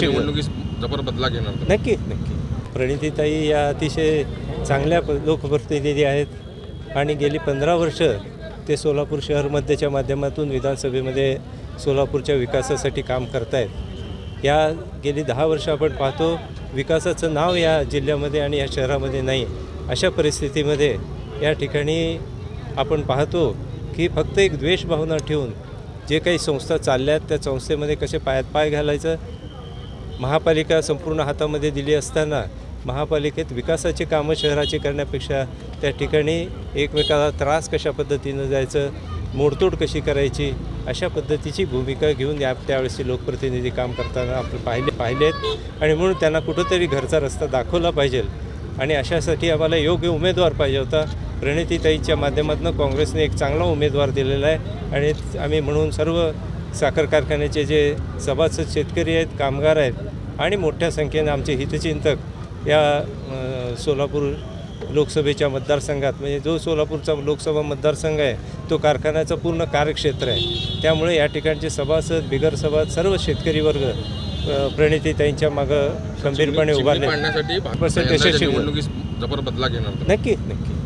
जबर बदला घेणार नक्की नक्की. प्रणितीताई या अतिशय चांगल्या लोकप्रतिनिधी आहेत. आणि गेली पंधरा वर्ष ते सोलापूर शहरमध्येच्या माध्यमातून विधानसभेमध्ये सोलापूरच्या विकासासाठी काम करतायत. या गेली दहा वर्ष आपण पाहतो विकासाचं नाव या जिल्ह्यामध्ये आणि या शहरामध्ये नाही. अशा परिस्थितीमध्ये या ठिकाणी आपण पाहतो की फक्त एक द्वेषभावना ठेवून जे काही संस्था चालल्या आहेत त्या संस्थेमध्ये कसे पायात पाय घालायचं महापालिका संपूर्ण हातामध्ये दिली असताना महापालिकेत विकासाची कामं शहराची करण्यापेक्षा त्या ठिकाणी एकमेकाला त्रास कशा पद्धतीनं जायचं मोडतोड कशी करायची अशा पद्धतीची भूमिका घेऊन या त्यावेळेसचे लोकप्रतिनिधी काम करताना आपण पाहिले पाहिलेत. आणि म्हणून त्यांना कुठंतरी घरचा रस्ता दाखवला पाहिजे. आणि अशासाठी आम्हाला योग्य उमेदवार पाहिजे होता. प्रणितीताईच्या माध्यमातून काँग्रेसने एक चांगला उमेदवार दिलेला आहे. आणि आम्ही म्हणून सर्व साखर कारखान्याचे जे सभासद शेतकरी आहेत कामगार आहेत आणि मोठ्या संख्येने आमचे हितचिंतक या सोलापूर लोकसभेच्या मतदारसंघात म्हणजे जो सोलापूरचा लोकसभा मतदारसंघ आहे तो कारखान्याचं पूर्ण कार्यक्षेत्र आहे त्यामुळे या ठिकाणचे सभासद बिगर सभासद सर्व शेतकरी वर्ग अ, प्रणितीताईंच्या मागं खंबीरपणे उभारले पाडण्यासाठी बस यंदाच्या यशस्वी झालं. निवडणुकीत जबर बदला घेणार तुम्ही. नक्की नक्की